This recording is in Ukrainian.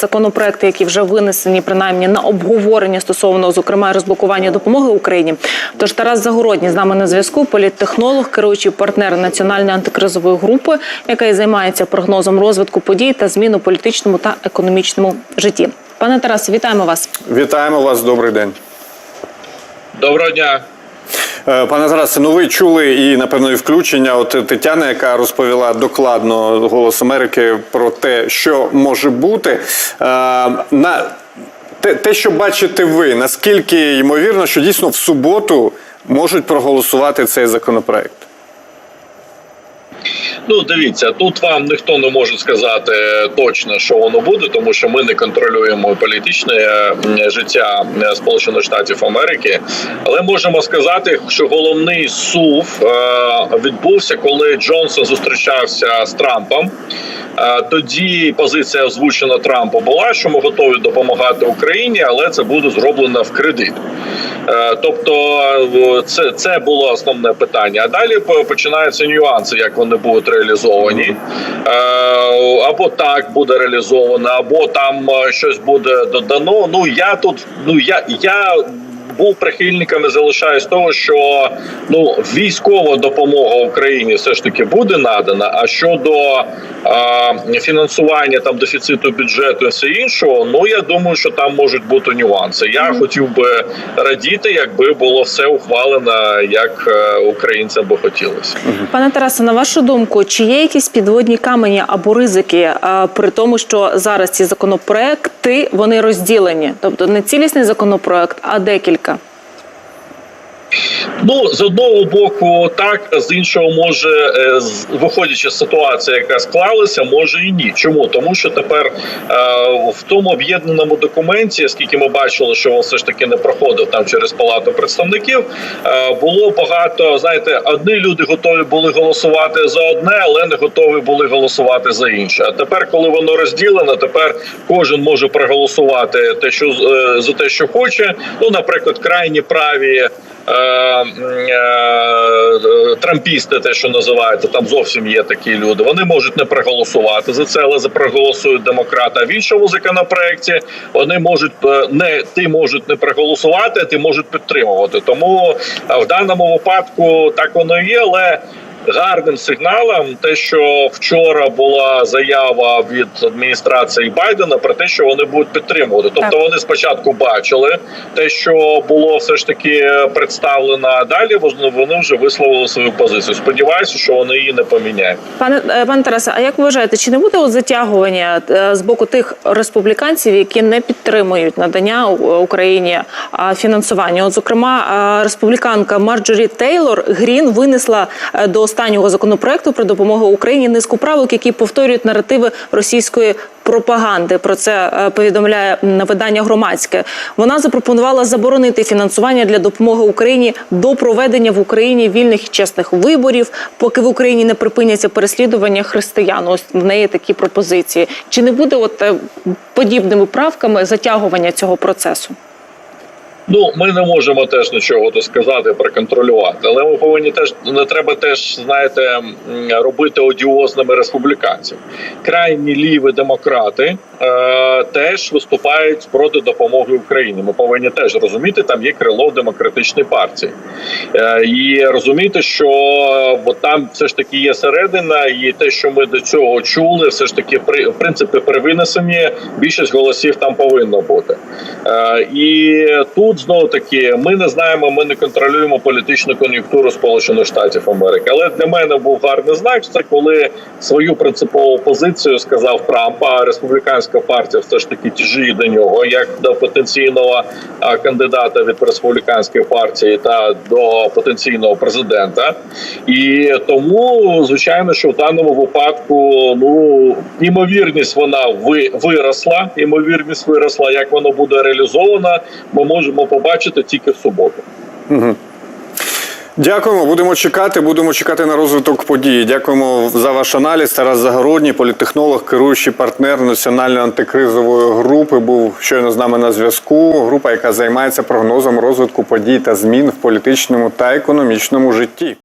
Законопроекти, які вже винесені принаймні на обговорення стосовно зокрема розблокування допомоги Україні. Тож Тарас Загородній з нами на зв'язку, політтехнолог, керуючий партнер національної антикризової групи, яка і займається прогнозом розвитку подій та змін у політичному та економічному житті. Пане Тарасе, вітаємо вас. Вітаємо вас, добрий день. Доброго дня. Е, Пане Тарасе, ну ви чули і напевно і включення от Тетяна, яка розповіла докладно голос Америки про те, що може бути. Е, На те, те, що бачите ви, наскільки ймовірно, що дійсно в суботу можуть проголосувати цей законопроект? Ну, дивіться, тут вам ніхто не може сказати точно, що воно буде, тому що ми не контролюємо політичне е, життя е, Сполучених Штатів Америки. Але можемо сказати, що головний сув е, відбувся, коли Джонсон зустрічався з Трампом. Тоді позиція озвучена Трампу була, що ми готові допомагати Україні, але це буде зроблено в кредит. Е, Тобто, е, це, це було основне питання. А далі починаються нюанси, як вони будуть реалізовані. Е, Або так буде реалізовано, або там щось буде додано. Ну я тут, ну я я. Був прихильником і залишаюсь того, що ну військова допомога Україні все ж таки буде надана. А щодо е, фінансування там дефіциту бюджету і все іншого, ну я думаю, що там можуть бути нюанси. Я хотів би радіти, якби було все ухвалено, як е, українцям би хотілося. Пане Тарасе, на вашу думку, чи є якісь підводні камені або ризики е, при тому, що зараз ці законопроекти вони розділені, тобто не цілісний законопроект, а декілька. Ну з одного боку, так з іншого, може, е, виходячи з ситуації, яка склалася, може і ні. Чому тому, що тепер е, в тому об'єднаному документі, оскільки ми бачили, що він все ж таки не проходив там через палату представників, е, було багато. Знаєте, одні люди готові були голосувати за одне, але не готові були голосувати за інше. А тепер, коли воно розділено, тепер кожен може проголосувати те, що за те, що хоче. Ну, наприклад, крайні праві. Е, е, Трампісти, те, що називається, там зовсім є такі люди. Вони можуть не проголосувати за це, але проголосують демократи. А в іншому законопроекті вони можуть е, не ти можуть не проголосувати, а ти можуть підтримувати. Тому в даному випадку так воно є, але. Гарним сигналом, те, що вчора була заява від адміністрації Байдена про те, що вони будуть підтримувати. Тобто Так. вони спочатку бачили те, що було все ж таки представлено. А далі вони- вже висловили свою позицію. Сподіваюся, що вони її не поміняють. Пане е, пане Тарасе, а як ви вважаєте, чи не буде затягування е, з боку тих республіканців, які не підтримують надання Україні фінансування? От, зокрема, е, республіканка Марджорі Тейлор Грін винесла е, до останнього законопроекту про допомогу Україні низку правок, які повторюють наративи російської пропаганди. Про це е, повідомляє видання громадське. Вона запропонувала заборонити фінансування для допомоги Україні до проведення в Україні вільних і чесних виборів, поки в Україні не припиняться переслідування християн. Ось в неї такі пропозиції. Чи не буде от е, подібними правками затягування цього процесу? Ну, ми не можемо теж нічого то сказати, проконтролювати, але ми повинні теж не треба теж знаєте робити одіозними республіканців. Крайні ліві демократи е, теж виступають проти допомоги Україні. Ми повинні теж розуміти, там є крило в демократичній партії, е, і розуміти, що бо там все ж таки є середина, і те, що ми до цього чули, все ж таки при в принципі при винесенні більшість голосів там повинно бути. Е, і тут знову таки ми не знаємо, ми не контролюємо політичну кон'юнктуру Сполучених Штатів Америки. Але для мене був гарний знак. Це коли свою принципову позицію сказав Трамп, а республіканська партія все ж таки тяжіє до нього, як до потенційного кандидата від республіканської партії та до потенційного президента. І тому, звичайно, що в даному випадку ну імовірність вона виросла. Імовірність виросла. Як воно буде реалізовано, ми можемо побачити тільки в суботу. Дякуємо, будемо чекати. Будемо чекати на розвиток подій. Дякуємо за ваш аналіз. Тарас Загородній, політтехнолог, керуючий партнер національної антикризової групи, був щойно з нами на зв'язку. Група, яка займається прогнозом розвитку подій та змін в політичному та економічному житті.